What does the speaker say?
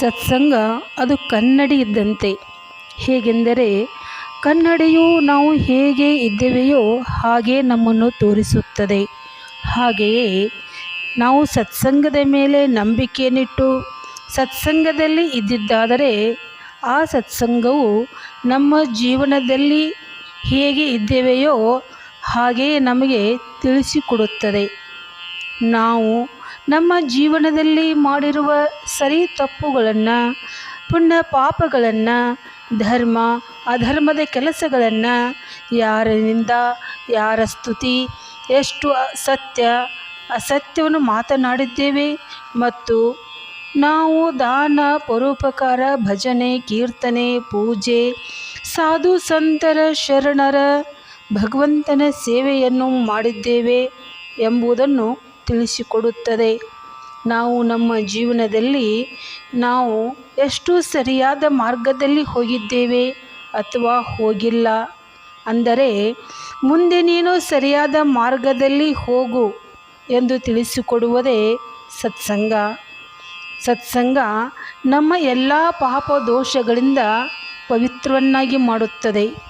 ಸತ್ಸಂಗ ಅದು ಕನ್ನಡಿ ಇದ್ದಂತೆ ಹೇಗೆಂದರೆ, ಕನ್ನಡಿಯು ನಾವು ಹೇಗೆ ಇದ್ದೇವೆಯೋ ಹಾಗೆ ನಮ್ಮನ್ನು ತೋರಿಸುತ್ತದೆ. ಹಾಗೆಯೇ, ನಾವು ಸತ್ಸಂಗದ ಮೇಲೆ ನಂಬಿಕೆಯನ್ನಿಟ್ಟು ಸತ್ಸಂಗದಲ್ಲಿ ಇದ್ದಿದ್ದಾದರೆ, ಆ ಸತ್ಸಂಗವು ನಮ್ಮ ಜೀವನದಲ್ಲಿ ಹೇಗೆ ಇದ್ದೇವೆಯೋ ಹಾಗೆಯೇ ನಮಗೆ ತಿಳಿಸಿಕೊಡುತ್ತದೆ. ನಾವು ನಮ್ಮ ಜೀವನದಲ್ಲಿ ಮಾಡಿರುವ ಸರಿ ತಪ್ಪುಗಳನ್ನು, ಪುಣ್ಯ ಪಾಪಗಳನ್ನು, ಧರ್ಮ, ಅಧರ್ಮದ ಕೆಲಸಗಳನ್ನು ಯಾರಿಂದ ಯಾರ ಸ್ತುತಿ, ಎಷ್ಟು ಸತ್ಯ ಅಸತ್ಯವನ್ನು ಮಾತನಾಡಿದ್ದೇವೆ ಮತ್ತು ನಾವು ದಾನ ಪರೋಪಕಾರ, ಭಜನೆ, ಕೀರ್ತನೆ, ಪೂಜೆ, ಸಾಧು ಸಂತರ ಶರಣರ ಭಗವಂತನ ಸೇವೆಯನ್ನು ಮಾಡಿದ್ದೇವೆ ಎಂಬುದನ್ನು ತಿಳಿಸಿಕೊಡುತ್ತದೆ. ನಾವು ನಮ್ಮ ಜೀವನದಲ್ಲಿ ನಾವು ಎಷ್ಟು ಸರಿಯಾದ ಮಾರ್ಗದಲ್ಲಿ ಹೋಗಿದ್ದೇವೆ ಅಥವಾ ಹೋಗಿಲ್ಲ. ಅಂದರೆ ಮುಂದೆ ನೀನು ಸರಿಯಾದ ಮಾರ್ಗದಲ್ಲಿ ಹೋಗು ಎಂದು ತಿಳಿಸಿಕೊಡುವುದೇ ಸತ್ಸಂಗ. ಸತ್ಸಂಗ ನಮ್ಮ ಎಲ್ಲ ಪಾಪ ದೋಷಗಳಿಂದ ಪವಿತ್ರವನ್ನಾಗಿ ಮಾಡುತ್ತದೆ.